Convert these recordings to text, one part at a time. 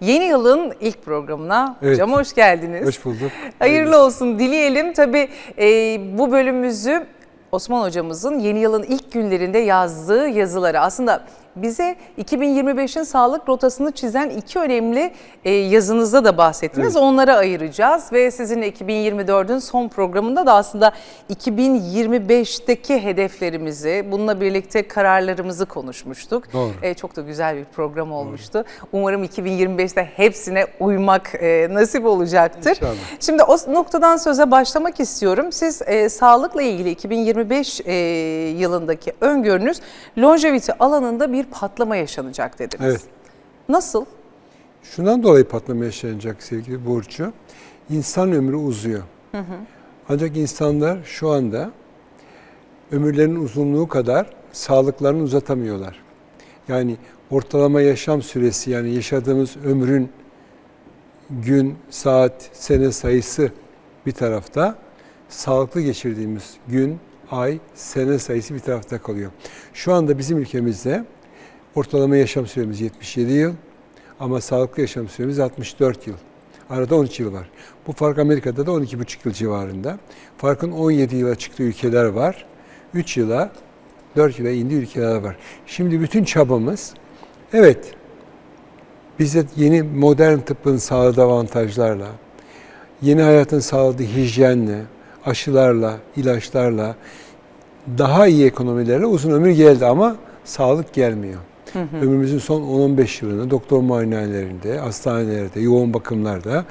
Yeni yılın ilk programına Evet. hocam hoş geldiniz. Hoş bulduk. Hayırlı olsun dileyelim. Tabii e, bu bölümümüzü Osman hocamızın yeni yılın ilk günlerinde yazdığı yazıları aslında bize 2025'in sağlık rotasını çizen iki önemli e, yazınızda da bahsettiniz. Evet. Onlara ayıracağız ve sizinle 2024'ün son programında da aslında 2025'teki hedeflerimizi, bununla birlikte kararlarımızı konuşmuştuk. Doğru. E, çok da güzel bir program olmuştu. Umarım 2025'te hepsine uymak e, nasip olacaktır. İnşallah. Şimdi o noktadan söze başlamak istiyorum. Siz e, sağlıkla ilgili 2025 e, yılındaki öngörünüz longevity alanında bir patlama yaşanacak dediniz. Evet. Nasıl? Şundan dolayı patlama yaşanacak sevgili Burcu. İnsan ömrü uzuyor. Ancak insanlar şu anda ömürlerinin uzunluğu kadar sağlıklarını uzatamıyorlar. Yani ortalama yaşam süresi yani yaşadığımız ömrün gün, saat, sene sayısı bir tarafta, sağlıklı geçirdiğimiz gün, ay, sene sayısı bir tarafta kalıyor. Şu anda bizim ülkemizde ortalama yaşam süremiz 77 yıl ama sağlıklı yaşam süremiz 64 yıl. Arada 13 yıl var. Bu fark Amerika'da da 12,5 yıl civarında. Farkın 17 yıla çıktığı ülkeler var. 3 yıla, 4 yıla indiği ülkeler var. Şimdi bütün çabamız, evet bize yeni modern tıbbın sağladığı avantajlarla, yeni hayatın sağladığı hijyenle, aşılarla, ilaçlarla, daha iyi ekonomilerle uzun ömür geldi ama sağlık gelmiyor. Ömrümüzün son 10-15 yılını doktor muayenehanelerinde, hastanelerde, yoğun bakımlarda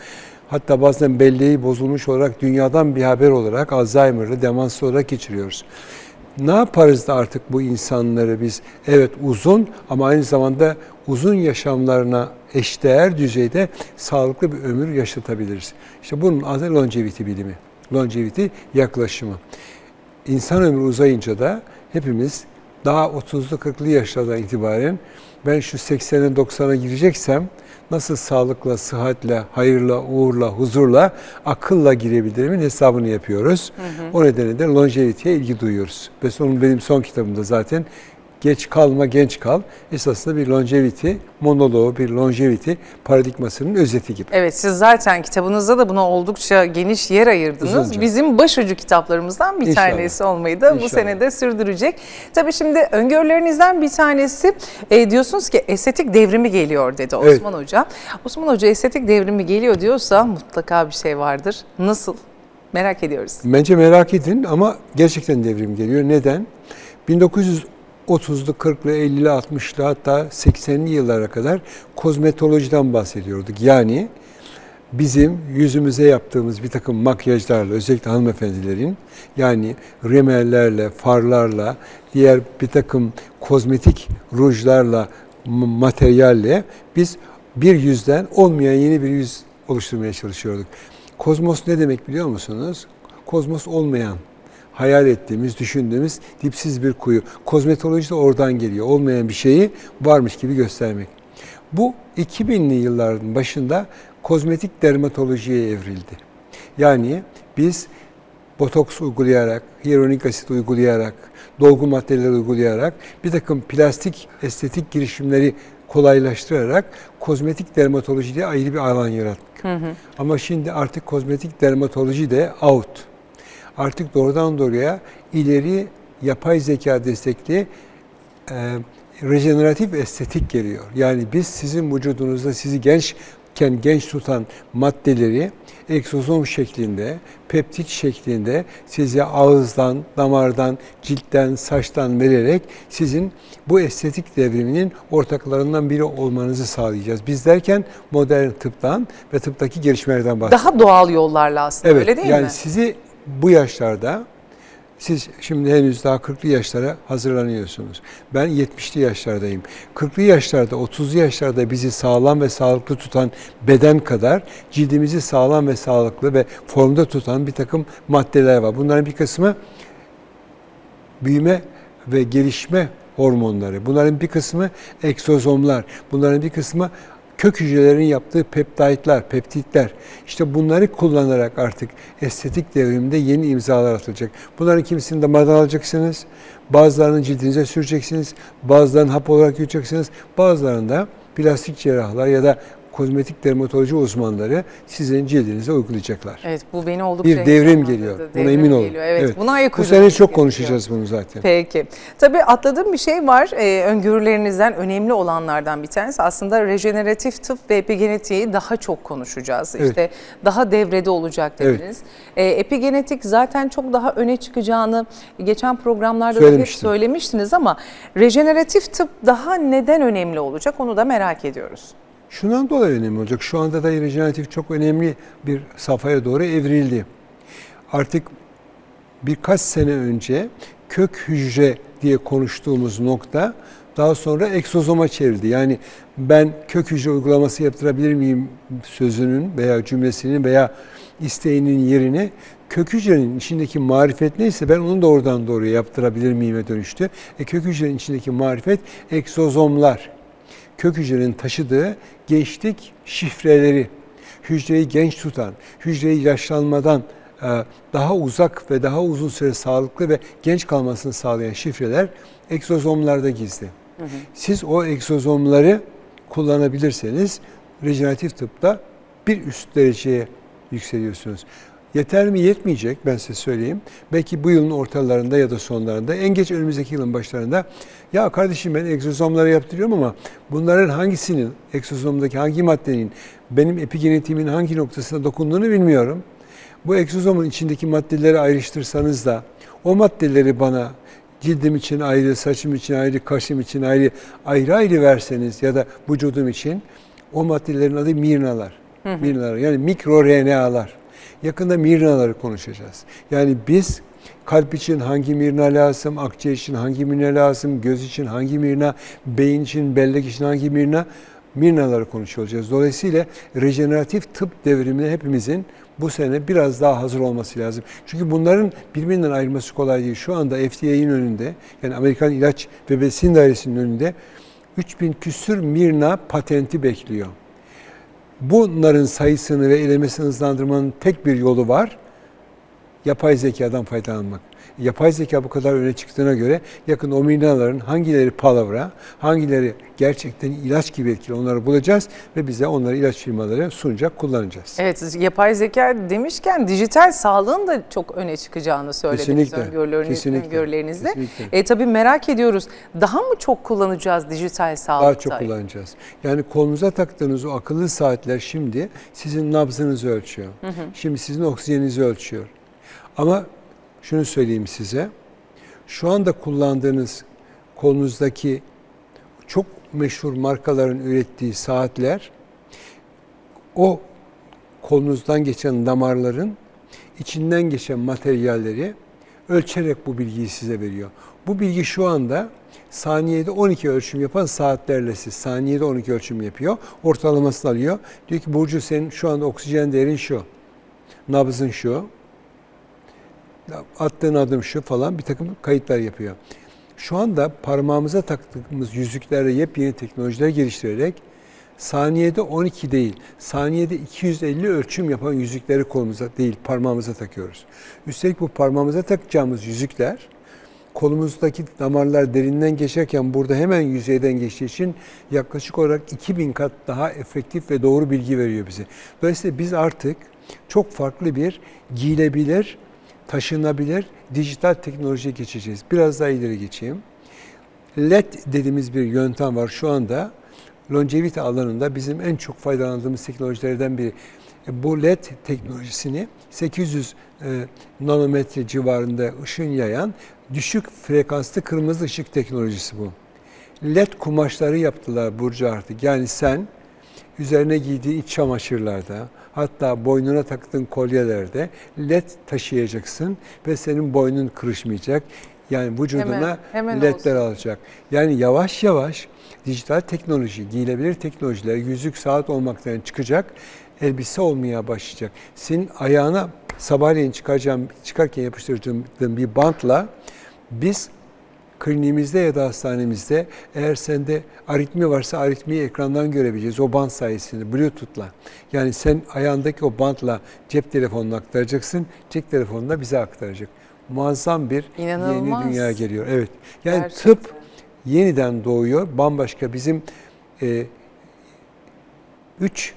hatta bazen belleği bozulmuş olarak dünyadan bir haber olarak Alzheimer'lı, demanslı olarak geçiriyoruz. Ne yaparız da artık bu insanları biz evet uzun ama aynı zamanda uzun yaşamlarına eşdeğer düzeyde sağlıklı bir ömür yaşatabiliriz. İşte bunun adı longevity bilimi, longevity yaklaşımı. İnsan ömrü uzayınca da hepimiz daha 30'lu 40'lı yaşlardan itibaren ben şu 80'e 90'a gireceksem nasıl sağlıkla, sıhhatle, hayırla, uğurla, huzurla, akılla girebilirimin hesabını yapıyoruz. O nedenle de longevity'ye ilgi duyuyoruz. Ve son, benim son kitabımda zaten Geç kalma, genç kal. Esasında bir longevity monoloğu, bir longevity paradigmasının özeti gibi. Evet siz zaten kitabınızda da buna oldukça geniş yer ayırdınız. Uzunca. Bizim başucu kitaplarımızdan bir İnşallah. tanesi olmayı da bu İnşallah. sene de sürdürecek. Tabii şimdi öngörülerinizden bir tanesi e, diyorsunuz ki estetik devrimi geliyor dedi Evet. Osman Hoca. Osman Hoca estetik devrimi geliyor diyorsa mutlaka bir şey vardır. Nasıl? Merak ediyoruz. Bence merak edin ama gerçekten devrim geliyor. Neden? 1930'lu, 40'lı, 50'li, 60'lı hatta 80'li yıllara kadar kozmetolojiden bahsediyorduk. Yani bizim yüzümüze yaptığımız bir takım makyajlarla özellikle hanımefendilerin yani rimellerle, farlarla, diğer bir takım kozmetik rujlarla, materyalle biz bir yüzden olmayan yeni bir yüz oluşturmaya çalışıyorduk. Kozmos ne demek biliyor musunuz? Kozmos olmayan, hayal ettiğimiz, düşündüğümüz dipsiz bir kuyu. Kozmetoloji de oradan geliyor. Olmayan bir şeyi varmış gibi göstermek. Bu 2000'li yılların başında kozmetik dermatolojiye evrildi. Yani biz botoks uygulayarak, hyaluronik asit uygulayarak, dolgu maddeler uygulayarak bir takım plastik estetik girişimleri kolaylaştırarak kozmetik dermatoloji diye ayrı bir alan yarattık. Ama şimdi artık kozmetik dermatoloji de out. Artık doğrudan doğruya ileri yapay zeka destekli e, rejeneratif estetik geliyor. Yani biz sizin vücudunuzda sizi gençken genç tutan maddeleri egzozom şeklinde, peptit şeklinde size ağızdan, damardan, ciltten, saçtan vererek sizin bu estetik devriminin ortaklarından biri olmanızı sağlayacağız. Biz derken modern tıptan ve tıptaki gelişmelerden bahsediyoruz. Daha doğal yollarla aslında Evet, öyle değil yani mi? sizi bu yaşlarda, siz şimdi henüz daha 40'lı yaşlara hazırlanıyorsunuz. Ben 70'li yaşlardayım. 40'lı yaşlarda, 30'lu yaşlarda bizi sağlam ve sağlıklı tutan beden kadar cildimizi sağlam ve sağlıklı ve formda tutan bir takım maddeler var. Bunların bir kısmı büyüme ve gelişme hormonları. Bunların bir kısmı egzozomlar. Bunların bir kısmı kök hücrelerin yaptığı peptidler, peptitler. İşte bunları kullanarak artık estetik devrimde yeni imzalar atılacak. Bunların kimisini damardan alacaksınız, bazılarını cildinize süreceksiniz, bazılarını hap olarak yutacaksınız, bazılarını da plastik cerrahlar ya da kozmetik dermatoloji uzmanları sizin cildinize uygulayacaklar. Evet bu beni oldukça Bir devrim geliyor. Buna Devrim emin olun. geliyor. Evet, buna ayak Bu sene çok konuşacağız bunu zaten. Peki. Tabii atladığım bir şey var. Ee, öngörülerinizden önemli olanlardan bir tanesi aslında rejeneratif tıp ve epigenetiği daha çok konuşacağız. Evet. İşte daha devrede olacak Evet. dediniz. Ee, epigenetik zaten çok daha öne çıkacağını geçen programlarda da hep söylemiştiniz ama rejeneratif tıp daha neden önemli olacak onu da merak ediyoruz. Şundan dolayı önemli olacak. Şu anda da rejeneratif çok önemli bir safhaya doğru evrildi. Artık birkaç sene önce kök hücre diye konuştuğumuz nokta daha sonra egzozoma çevrildi. Yani ben kök hücre uygulaması yaptırabilir miyim sözünün veya cümlesinin veya isteğinin yerini kök hücrenin içindeki marifet neyse ben onu doğrudan doğruya yaptırabilir miyime dönüştü. E, kök hücrenin içindeki marifet egzozomlar kök hücrenin taşıdığı gençlik şifreleri, hücreyi genç tutan, hücreyi yaşlanmadan e, daha uzak ve daha uzun süre sağlıklı ve genç kalmasını sağlayan şifreler egzozomlarda gizli. Siz o egzozomları kullanabilirseniz rejeneratif tıpta bir üst dereceye yükseliyorsunuz. Yeter mi? Yetmeyecek ben size söyleyeyim. Belki bu yılın ortalarında ya da sonlarında en geç önümüzdeki yılın başlarında ya kardeşim ben egzozomları yaptırıyorum ama bunların hangisinin, egzozomdaki hangi maddenin benim epigenetiğimin hangi noktasına dokunduğunu bilmiyorum. Bu egzozomun içindeki maddeleri ayrıştırsanız da o maddeleri bana cildim için ayrı, saçım için ayrı, kaşım için ayrı, ayrı ayrı verseniz ya da vücudum için o maddelerin adı mirnalar. Mirnalar yani mikro RNA'lar. Yakında mirnaları konuşacağız. Yani biz kalp için hangi mirna lazım, akciğer için hangi mirna lazım, göz için hangi mirna, beyin için, bellek için hangi mirna, mirnaları konuşuyor olacağız. Dolayısıyla rejeneratif tıp devrimine hepimizin bu sene biraz daha hazır olması lazım. Çünkü bunların birbirinden ayrılması kolay değil. Şu anda FDA'nin önünde, yani Amerikan İlaç ve Besin Dairesi'nin önünde 3000 küsür mirna patenti bekliyor. Bunların sayısını ve elemesini hızlandırmanın tek bir yolu var. Yapay zekadan faydalanmak. Yapay zeka bu kadar öne çıktığına göre yakın o mirnaların hangileri palavra, hangileri gerçekten ilaç gibi etkili onları bulacağız ve bize onları ilaç firmaları sunacak, kullanacağız. Evet yapay zeka demişken dijital sağlığın da çok öne çıkacağını söylediniz Kesinlikle, öngörüleriniz- kesinlikle, öngörülerinizde. kesinlikle. E, tabii merak ediyoruz daha mı çok kullanacağız dijital sağlıkta? Daha çok kullanacağız. Yani kolunuza taktığınız o akıllı saatler şimdi sizin nabzınızı ölçüyor. Şimdi sizin oksijeninizi ölçüyor. Ama şunu söyleyeyim size. Şu anda kullandığınız kolunuzdaki çok meşhur markaların ürettiği saatler o kolunuzdan geçen damarların içinden geçen materyalleri ölçerek bu bilgiyi size veriyor. Bu bilgi şu anda saniyede 12 ölçüm yapan saatlerle siz saniyede 12 ölçüm yapıyor. Ortalamasını alıyor. Diyor ki Burcu senin şu anda oksijen değerin şu. Nabzın şu. Attığın adım şu falan bir takım kayıtlar yapıyor. Şu anda parmağımıza taktığımız yüzüklerle yepyeni teknolojiler geliştirerek saniyede 12 değil, saniyede 250 ölçüm yapan yüzükleri kolumuza değil, parmağımıza takıyoruz. Üstelik bu parmağımıza takacağımız yüzükler kolumuzdaki damarlar derinden geçerken burada hemen yüzeyden geçtiği için yaklaşık olarak 2000 kat daha efektif ve doğru bilgi veriyor bize. Dolayısıyla biz artık çok farklı bir giyilebilir, taşınabilir dijital teknolojiye geçeceğiz. Biraz daha ileri geçeyim. LED dediğimiz bir yöntem var şu anda. Longevity alanında bizim en çok faydalandığımız teknolojilerden biri. E, Bu LED teknolojisini 800 e, nanometre civarında ışın yayan düşük frekanslı kırmızı ışık teknolojisi bu. LED kumaşları yaptılar Burcu artık. Yani sen üzerine giydiği iç çamaşırlarda, hatta boynuna taktığın kolyelerde led taşıyacaksın ve senin boynun kırışmayacak. Yani vücuduna Hemen, hemen ledler olsun. alacak. Yani yavaş yavaş dijital teknoloji, giyilebilir teknolojiler yüzük saat olmaktan çıkacak, elbise olmaya başlayacak. Senin ayağına sabahleyin çıkaracağım, çıkarken yapıştırdığım bir bantla biz kliniğimizde ya da hastanemizde eğer sende aritmi varsa aritmiyi ekrandan görebileceğiz o bant sayesinde Bluetooth'la. Yani sen ayağındaki o bantla cep telefonunu aktaracaksın, cep telefonunu da bize aktaracak. Muazzam bir İnanılmaz. yeni dünya geliyor. Evet. Yani Gerçekten. tıp yeniden doğuyor. Bambaşka bizim e, üç,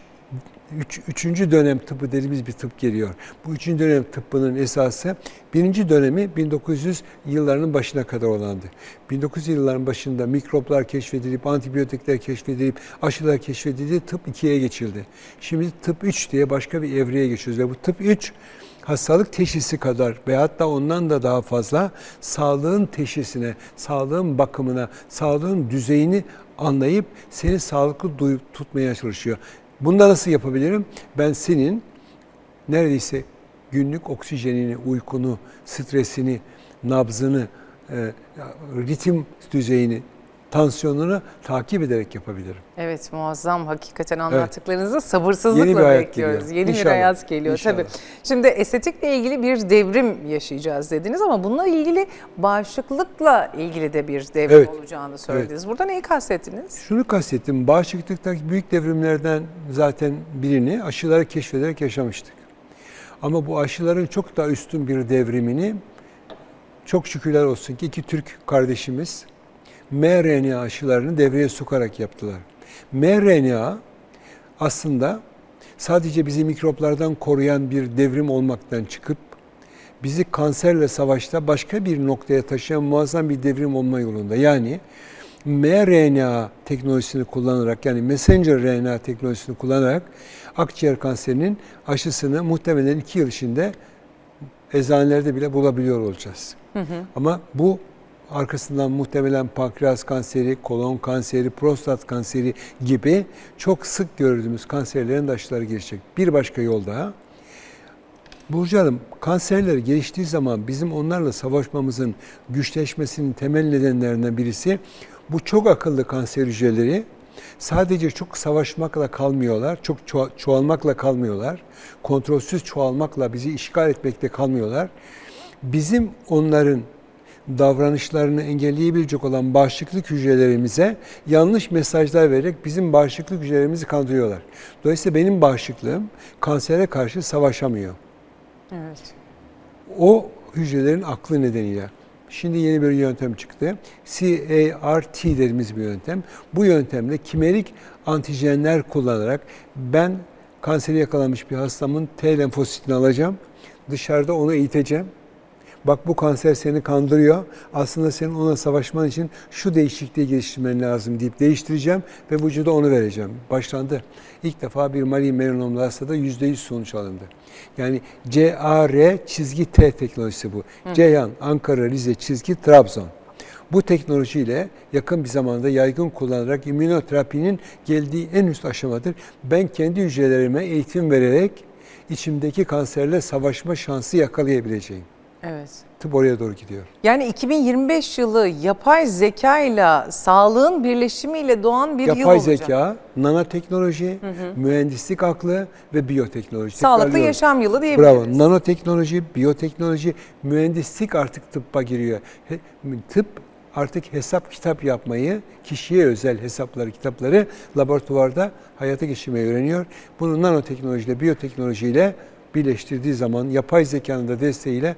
üç, üçüncü dönem tıbbı dediğimiz bir tıp geliyor. Bu üçüncü dönem tıbbının esası birinci dönemi 1900 yıllarının başına kadar olandı. 1900 yılların başında mikroplar keşfedilip, antibiyotikler keşfedilip, aşılar keşfedildi, tıp ikiye geçildi. Şimdi tıp 3 diye başka bir evreye geçiyoruz ve bu tıp 3 hastalık teşhisi kadar ve hatta ondan da daha fazla sağlığın teşhisine, sağlığın bakımına, sağlığın düzeyini anlayıp seni sağlıklı duyup tutmaya çalışıyor. Bunu da nasıl yapabilirim? Ben senin neredeyse günlük oksijenini, uykunu, stresini, nabzını, e, ritim düzeyini, tansiyonunu takip ederek yapabilirim. Evet muazzam hakikaten anlattıklarınızı sabırsızlıkla Yeni bir bekliyoruz. geliyor. Yeni bir İnşallah. hayat geliyor İnşallah. tabii. Şimdi estetikle ilgili bir devrim yaşayacağız dediniz ama bununla ilgili bağışıklıkla ilgili de bir devrim Evet. olacağını söylediniz. Burada neyi kastettiniz? Şunu kastettim, bağışıklıktaki büyük devrimlerden zaten birini aşıları keşfederek yaşamıştık. Ama bu aşıların çok daha üstün bir devrimini çok şükürler olsun ki iki Türk kardeşimiz mRNA aşılarını devreye sokarak yaptılar. mRNA aslında sadece bizi mikroplardan koruyan bir devrim olmaktan çıkıp bizi kanserle savaşta başka bir noktaya taşıyan muazzam bir devrim olma yolunda. Yani mRNA teknolojisini kullanarak yani messenger RNA teknolojisini kullanarak akciğer kanserinin aşısını muhtemelen iki yıl içinde eczanelerde bile bulabiliyor olacağız. Ama bu arkasından muhtemelen pankreas kanseri, kolon kanseri, prostat kanseri gibi çok sık gördüğümüz kanserlerin de aşıları gelecek. Bir başka yol daha. Burcu Hanım, kanserler geliştiği zaman bizim onlarla savaşmamızın güçleşmesinin temel nedenlerinden birisi bu çok akıllı kanser hücreleri sadece çok savaşmakla kalmıyorlar, çok ço- çoğalmakla kalmıyorlar, kontrolsüz çoğalmakla bizi işgal etmekle kalmıyorlar. Bizim onların davranışlarını engelleyebilecek olan bağışıklık hücrelerimize yanlış mesajlar vererek bizim bağışıklık hücrelerimizi kandırıyorlar. Dolayısıyla benim bağışıklığım kansere karşı savaşamıyor. Evet. O hücrelerin aklı nedeniyle. Şimdi yeni bir yöntem çıktı. CAR-T dediğimiz bir yöntem. Bu yöntemle kimerik antijenler kullanarak ben kanseri yakalanmış bir hastamın T lenfositini alacağım. Dışarıda onu eğiteceğim. Bak bu kanser seni kandırıyor. Aslında senin ona savaşman için şu değişikliği geliştirmen lazım deyip değiştireceğim ve vücuda onu vereceğim. Başlandı. İlk defa bir mali melanomlu hastada %100 sonuç alındı. Yani CAR çizgi T teknolojisi bu. Ceyhan, Ankara, Rize çizgi Trabzon. Bu teknolojiyle yakın bir zamanda yaygın kullanarak immünoterapinin geldiği en üst aşamadır. Ben kendi hücrelerime eğitim vererek içimdeki kanserle savaşma şansı yakalayabileceğim. Evet. Tıp oraya doğru gidiyor. Yani 2025 yılı yapay zeka ile sağlığın birleşimiyle doğan bir yıl Yapay olacak. zeka, nanoteknoloji, mühendislik aklı ve biyoteknoloji. Sağlıklı Tekrarlıyorum. yaşam yılı diyebiliriz. Bravo. Nanoteknoloji, biyoteknoloji, mühendislik artık tıbba giriyor. He- tıp artık hesap kitap yapmayı, kişiye özel hesapları, kitapları laboratuvarda hayata geçirmeyi öğreniyor. Bunu nanoteknolojiyle, biyoteknolojiyle birleştirdiği zaman yapay zekanın da desteğiyle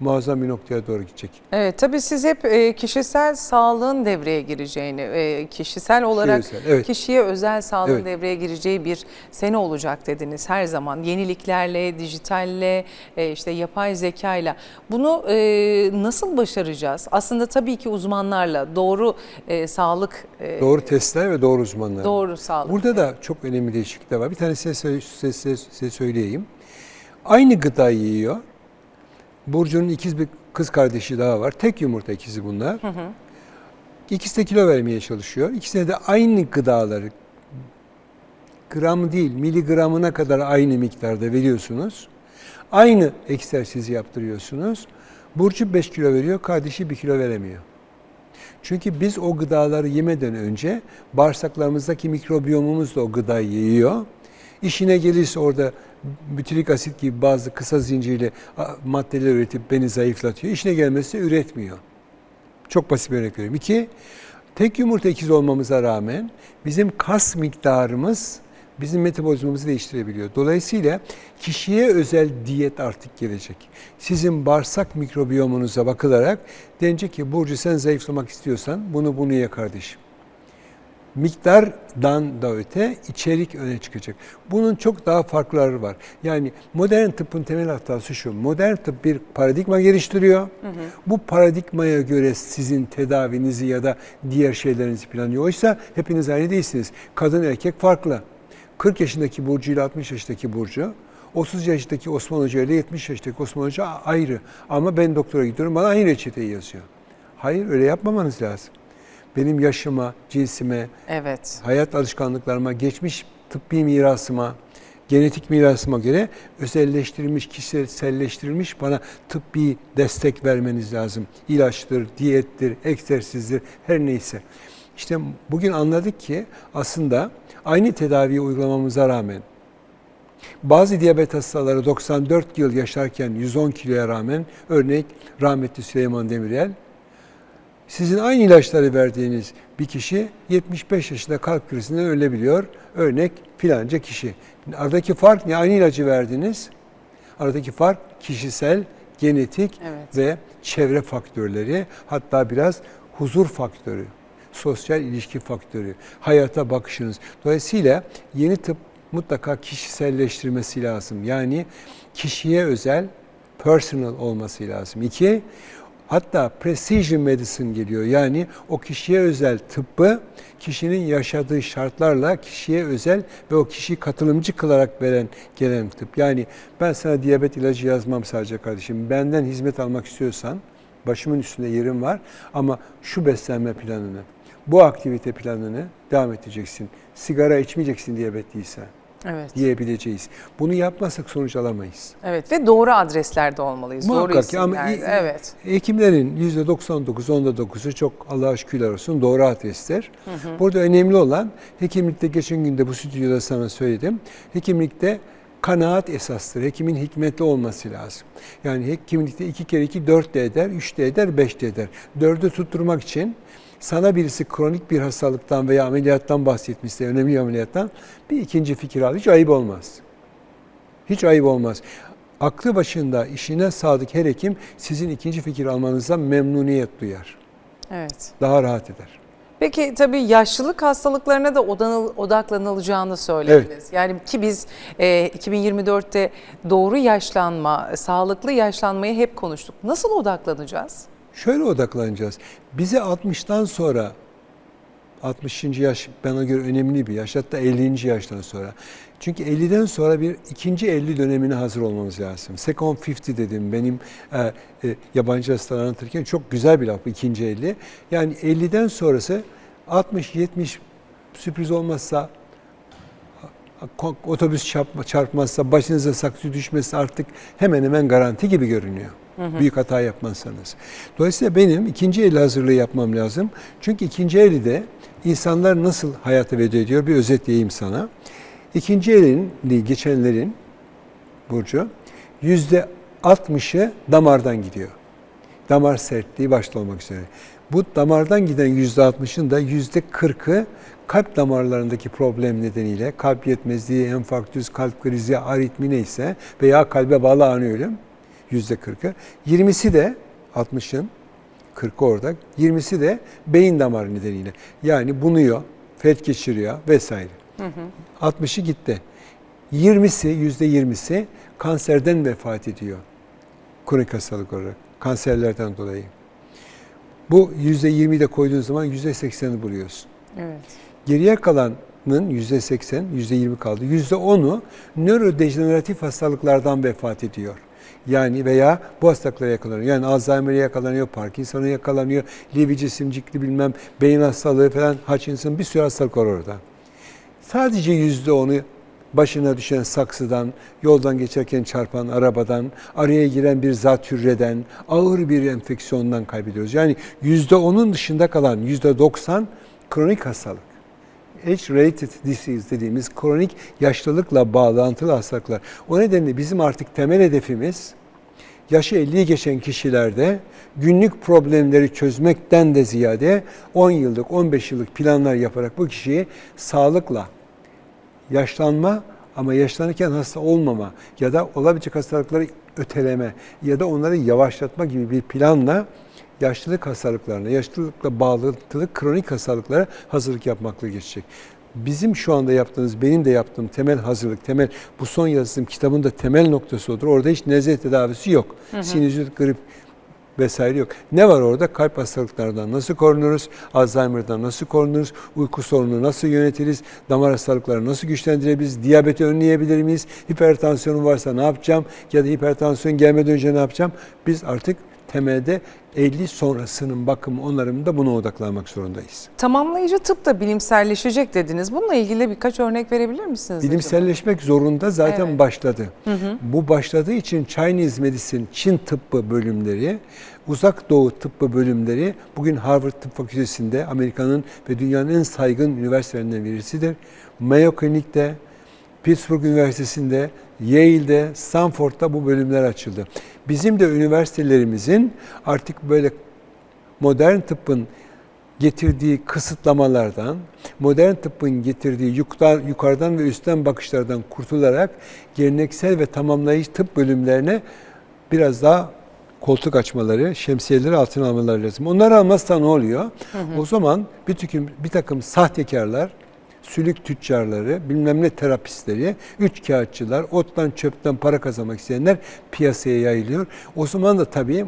muazzam bir noktaya doğru gidecek. Evet tabii siz hep e, kişisel sağlığın devreye gireceğini, e, kişisel olarak özel, evet. kişiye özel sağlığın Evet. devreye gireceği bir sene olacak dediniz her zaman. Yeniliklerle, dijitalle, e, işte yapay zekayla. Bunu e, nasıl başaracağız? Aslında tabii ki uzmanlarla doğru e, sağlık, e, Doğru testler ve doğru uzmanlar. doğru sağlık. Burada da çok önemli değişiklikler var. Bir tane size, size, size, size söyleyeyim. Aynı gıdayı yiyor. Burcu'nun ikiz bir kız kardeşi daha var. Tek yumurta ikizi bunlar. İkisi de kilo vermeye çalışıyor. İkisine de aynı gıdaları gram değil miligramına kadar aynı miktarda veriyorsunuz. Aynı egzersizi yaptırıyorsunuz. Burcu 5 kilo veriyor, kardeşi 1 kilo veremiyor. Çünkü biz o gıdaları yemeden önce bağırsaklarımızdaki mikrobiyomumuz da o gıdayı yiyor. İşine gelirse orada bütürik asit gibi bazı kısa zincirli maddeler üretip beni zayıflatıyor. İşine gelmezse üretmiyor. Çok basit bir örnek veriyorum. İki, tek yumurta ikiz olmamıza rağmen bizim kas miktarımız bizim metabolizmamızı değiştirebiliyor. Dolayısıyla kişiye özel diyet artık gelecek. Sizin bağırsak mikrobiyomunuza bakılarak denecek ki Burcu sen zayıflamak istiyorsan bunu bunu ye kardeşim. Miktardan da öte içerik öne çıkacak. Bunun çok daha farkları var. Yani modern tıbbın temel hatası şu. Modern tıp bir paradigma geliştiriyor. Bu paradigmaya göre sizin tedavinizi ya da diğer şeylerinizi planlıyor. Oysa hepiniz aynı değilsiniz. Kadın erkek farklı. 40 yaşındaki Burcu ile 60 yaşındaki Burcu 30 yaşındaki Osman Hoca ile 70 yaşındaki Osman Hoca ayrı. Ama ben doktora gidiyorum bana aynı reçeteyi yazıyor. Hayır öyle yapmamanız lazım. Benim yaşıma, cinsime, Evet. hayat alışkanlıklarıma, geçmiş tıbbi mirasıma, genetik mirasıma göre özelleştirilmiş, kişiselleştirilmiş bana tıbbi destek vermeniz lazım. İlaçtır, diyettir, egzersizdir, her neyse. İşte bugün anladık ki aslında aynı tedaviyi uygulamamıza rağmen bazı diyabet hastaları 94 yıl yaşarken 110 kiloya rağmen örnek rahmetli Süleyman Demirel sizin aynı ilaçları verdiğiniz bir kişi 75 yaşında kalp krizinden ölebiliyor. Örnek filanca kişi. Aradaki fark ne? Aynı ilacı verdiniz. Aradaki fark kişisel, genetik Evet. ve çevre faktörleri hatta biraz huzur faktörü, sosyal ilişki faktörü, hayata bakışınız. Dolayısıyla yeni tıp mutlaka kişiselleştirmesi lazım. Yani kişiye özel, personal olması lazım. İki, hatta precision medicine geliyor. Yani o kişiye özel tıbbı kişinin yaşadığı şartlarla kişiye özel ve o kişiyi katılımcı kılarak veren gelen tıp. Yani ben sana diyabet ilacı yazmam sadece kardeşim. Benden hizmet almak istiyorsan başımın üstünde yerim var ama şu beslenme planını, bu aktivite planını devam edeceksin. Sigara içmeyeceksin diyabetliysen Evet. diyebileceğiz. Bunu yapmazsak sonuç alamayız. Evet ve doğru adreslerde olmalıyız. doğru Muhakkak ki ama evet. Hekimlerin %99, onda 9'u çok Allah'a şükürler olsun doğru adresler. Burada önemli olan hekimlikte geçen günde bu stüdyoda sana söyledim. Hekimlikte kanaat esastır. Hekimin hikmetli olması lazım. Yani hekimlikte 2 kere 2 4 de eder, 3 de eder, 5 de eder. 4'ü tutturmak için sana birisi kronik bir hastalıktan veya ameliyattan bahsetmişse, önemli bir ameliyattan bir ikinci fikir al. Hiç ayıp olmaz. Hiç ayıp olmaz. Aklı başında işine sadık her hekim sizin ikinci fikir almanıza memnuniyet duyar. Evet. Daha rahat eder. Peki tabii yaşlılık hastalıklarına da odaklanılacağını söylediniz. Yani ki biz e, 2024'te doğru yaşlanma, sağlıklı yaşlanmayı hep konuştuk. Nasıl odaklanacağız? Şöyle odaklanacağız. Bize 60'tan sonra 60. yaş bana göre önemli bir yaş. Hatta 50. yaştan sonra. Çünkü 50'den sonra bir ikinci 50 dönemine hazır olmamız lazım. Second 50 dedim benim e, e, yabancı hastalar anlatırken çok güzel bir laf bu ikinci 50. Yani 50'den sonrası 60-70 sürpriz olmazsa otobüs çarpma, çarpmazsa, başınıza saksı düşmesi artık hemen hemen garanti gibi görünüyor. Büyük hata yapmazsanız. Dolayısıyla benim ikinci el hazırlığı yapmam lazım. Çünkü ikinci elde insanlar nasıl hayata veda ediyor bir özetleyeyim sana. İkinci elin geçenlerin Burcu yüzde 60'ı damardan gidiyor. Damar sertliği başta olmak üzere. Bu damardan giden yüzde 60'ın da yüzde 40'ı kalp damarlarındaki problem nedeniyle kalp yetmezliği, enfarktüs, kalp krizi, aritmi neyse veya kalbe bağlı ani ölüm yüzde 40'ı. 20'si de 60'ın 40'ı orada. 20'si de beyin damarı nedeniyle. Yani bunuyor, felç geçiriyor vesaire. 60'ı gitti. 20'si, yüzde 20'si kanserden vefat ediyor. Kronik hastalık olarak. Kanserlerden dolayı. Bu yüzde 20'yi de koyduğun zaman yüzde 80'i buluyorsun. Evet. Geriye kalanın yüzde 80, yüzde 20 kaldı. Yüzde 10'u nörodejeneratif hastalıklardan vefat ediyor. Yani veya bu hastalıklara yakalanıyor. Yani Alzheimer'e yakalanıyor, Parkinson'a yakalanıyor, Lewy cisimcikli bilmem beyin hastalığı falan, Hutchinson bir sürü hastalık var orada. Sadece yüzde onu başına düşen saksıdan, yoldan geçerken çarpan arabadan, araya giren bir zatürreden, ağır bir enfeksiyondan kaybediyoruz. Yani yüzde onun dışında kalan yüzde doksan kronik hastalık. Age-related disease dediğimiz kronik yaşlılıkla bağlantılı hastalıklar. O nedenle bizim artık temel hedefimiz yaşı 50'yi geçen kişilerde günlük problemleri çözmekten de ziyade 10 yıllık, 15 yıllık planlar yaparak bu kişiyi sağlıkla, yaşlanma ama yaşlanırken hasta olmama ya da olabilecek hastalıkları öteleme ya da onları yavaşlatma gibi bir planla yaşlılık hastalıklarına, yaşlılıkla bağlantılı kronik hastalıklara hazırlık yapmakla geçecek. Bizim şu anda yaptığımız, benim de yaptığım temel hazırlık, temel bu son yazdığım kitabın da temel noktası odur. Orada hiç nezle tedavisi yok. Sinüzit, grip vesaire yok. Ne var orada? Kalp hastalıklarından nasıl korunuruz? Alzheimer'dan nasıl korunuruz? Uyku sorununu nasıl yönetiriz? Damar hastalıkları nasıl güçlendirebiliriz? Diyabeti önleyebilir miyiz? Hipertansiyonum varsa ne yapacağım? Ya da hipertansiyon gelmeden önce ne yapacağım? Biz artık temelde 50 sonrasının bakımı onarımında buna odaklanmak zorundayız. Tamamlayıcı tıp da bilimselleşecek dediniz. Bununla ilgili birkaç örnek verebilir misiniz? acaba? Bilimselleşmek zorunda zaten Evet. başladı. Bu başladığı için Chinese Medicine, Çin tıbbı bölümleri, Uzak Doğu tıbbı bölümleri bugün Harvard Tıp Fakültesi'nde Amerika'nın ve dünyanın en saygın üniversitelerinden birisidir. Mayo Clinic'te, Pittsburgh Üniversitesi'nde, Yale'de, Stanford'da bu bölümler açıldı. Bizim de üniversitelerimizin artık böyle modern tıbbın getirdiği kısıtlamalardan, modern tıbbın getirdiği yukarıdan ve üstten bakışlardan kurtularak geleneksel ve tamamlayıcı tıp bölümlerine biraz daha koltuk açmaları, şemsiyeleri altına almaları lazım. Onları almazsa ne oluyor? O zaman bir takım, bir takım sahtekarlar, sülük tüccarları, bilmem ne terapistleri, üç kağıtçılar, ottan çöpten para kazanmak isteyenler piyasaya yayılıyor. O zaman da tabii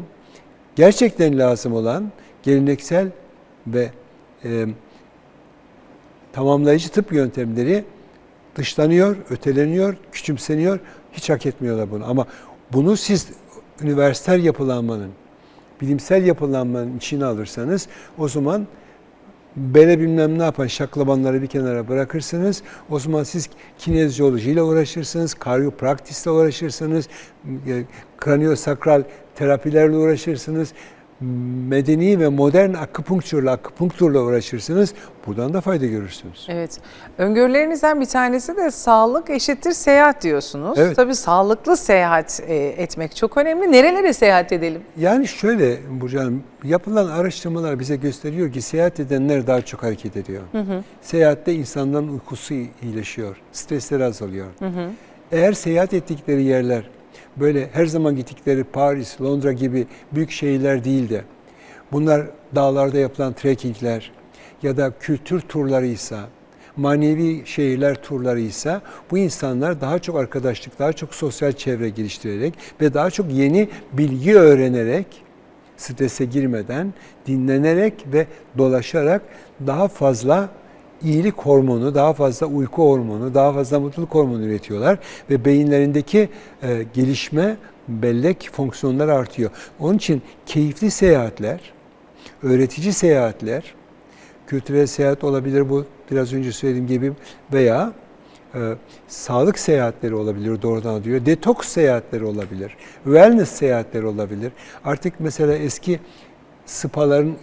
gerçekten lazım olan geleneksel ve e, tamamlayıcı tıp yöntemleri dışlanıyor, öteleniyor, küçümseniyor. Hiç hak etmiyorlar bunu. Ama bunu siz üniversitel yapılanmanın, bilimsel yapılanmanın içine alırsanız o zaman bele bilmem ne yapan şaklabanları bir kenara bırakırsınız. O zaman siz kinezyolojiyle uğraşırsınız, karyopraktisle uğraşırsınız, e, kraniosakral terapilerle uğraşırsınız, medeni ve modern akupunkturla, akupunkturla uğraşırsınız. Buradan da fayda görürsünüz. Evet. Öngörülerinizden bir tanesi de sağlık eşittir seyahat diyorsunuz. Evet. Tabii sağlıklı seyahat e, etmek çok önemli. Nerelere seyahat edelim? Yani şöyle Burcu Hanım, yapılan araştırmalar bize gösteriyor ki seyahat edenler daha çok hareket ediyor. Seyahatte insanların uykusu iyileşiyor, stresleri azalıyor. Eğer seyahat ettikleri yerler böyle her zaman gittikleri Paris, Londra gibi büyük şehirler değil de. Bunlar dağlarda yapılan trekkingler ya da kültür turlarıysa, manevi şehirler turlarıysa bu insanlar daha çok arkadaşlık, daha çok sosyal çevre geliştirerek ve daha çok yeni bilgi öğrenerek strese girmeden, dinlenerek ve dolaşarak daha fazla iyilik hormonu, daha fazla uyku hormonu, daha fazla mutluluk hormonu üretiyorlar ve beyinlerindeki e, gelişme, bellek fonksiyonları artıyor. Onun için keyifli seyahatler, öğretici seyahatler, kültürel seyahat olabilir bu biraz önce söylediğim gibi veya e, sağlık seyahatleri olabilir doğrudan diyor. Detoks seyahatleri olabilir. Wellness seyahatleri olabilir. Artık mesela eski spaların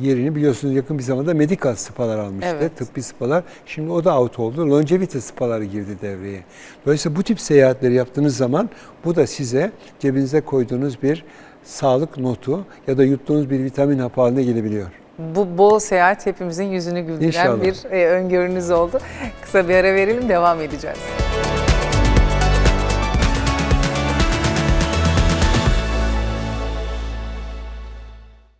yerini biliyorsunuz yakın bir zamanda medikal spalar almıştı. Evet. Tıbbi spalar. Şimdi o da out oldu. Longevity spaları girdi devreye. Dolayısıyla bu tip seyahatleri yaptığınız zaman bu da size cebinize koyduğunuz bir sağlık notu ya da yuttuğunuz bir vitamin hapı haline gelebiliyor. Bu bol seyahat hepimizin yüzünü güldüren İnşallah. bir e, öngörünüz oldu. Kısa bir ara verelim devam edeceğiz.